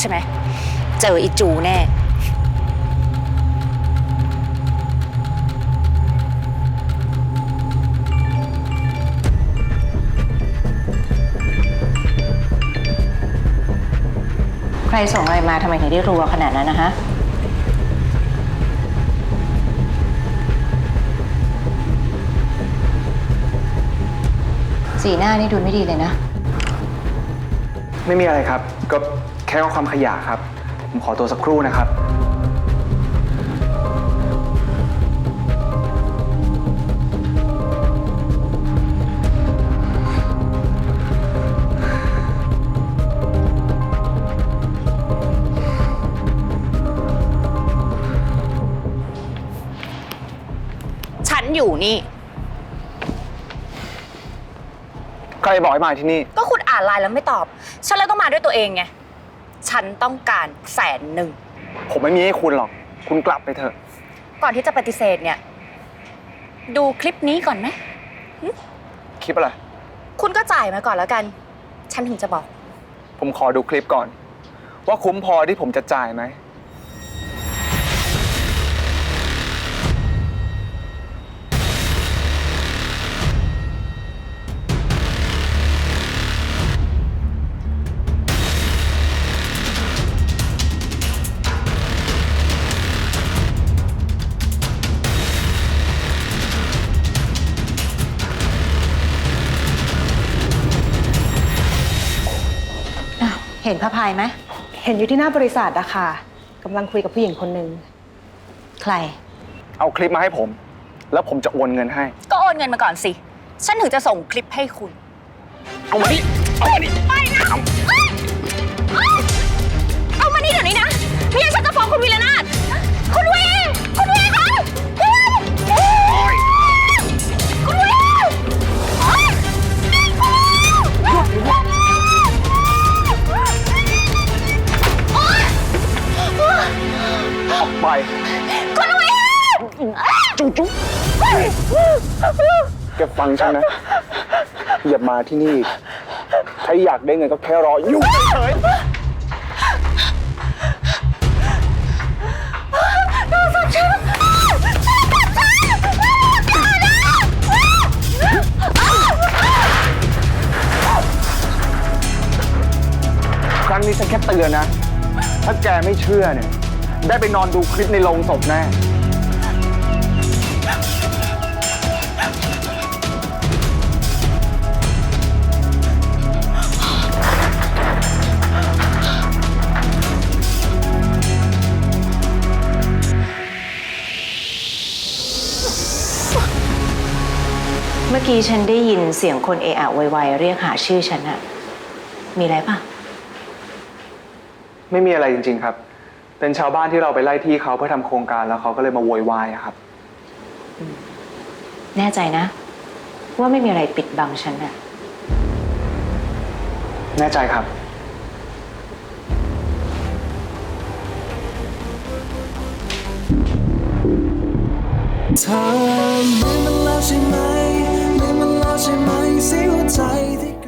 ใช่ไหม เจออีจูแน่ใครส่งอะไรมาทำไมถึงได้รัวขนาดนั้นนะฮะสีหน้านี่ดูไม่ดีเลยนะ ไม่มีอะไรครับ ก็แค่ข้อความขยะครับ ผมขอตัวสักครู่นะครับ ฉันอยู่นี่ ใครบอกให้มาที่นี่ ก็คุณอ่านไลน์แล้วไม่ตอบ ฉันเลยต้องมาด้วยตัวเองไง ฉันต้องการแสนหนึ่ง ผมไม่มีให้คุณหรอก คุณกลับไปเถอะ ก่อนที่จะปฏิเสธเนี่ย ดูคลิปนี้ก่อนไหม คลิปอะไร คุณก็จ่ายมาก่อนแล้วกัน ฉันถึงจะบอก ผมขอดูคลิปก่อน ว่าคุ้มพอที่ผมจะจ่ายไหม เห็นพระพายไหมเห็นอยู่ที่หน้าบริษัทอะค่ะกำลังคุยกับผู้หญิงคนหนึ่งใคร เอาคลิปมาให้ผม แล้วผมจะโอนเงินให้ ก็โอนเงินมาก่อนสิ ฉันถึงจะส่งคลิปให้คุณ เอามาดิเอามาดิไปนะ แกฟังฉันนะ อย่ามาที่นี่อีกถ้าอยากได้เงินก็แค่รออยู่เฉยครั้งนี้ฉันแค่เตือนนะ ถ้าแกไม่เชื่อเนี่ย ได้ไปนอนดูคลิปในโรงศพแน่ เมื่อกี้ฉันได้ยินเสียงคนเอะอะไวๆเรียกหาชื่อฉันอะมีอะไรป่ะไม่มีอะไรจริง ๆ ครับ เป็นชาวบ้านที่เราไปไล่ที่เขาเพื่อทำโครงการแล้วเขาก็เลยมาโวยวายอะครับ แน่ใจนะ ว่าไม่มีอะไรปิดบังฉันอะแน่ใจครับ เธอลืมมันแล้วใช่ไหม ลืมมันแล้วใช่ไหมเสียหัวใจที่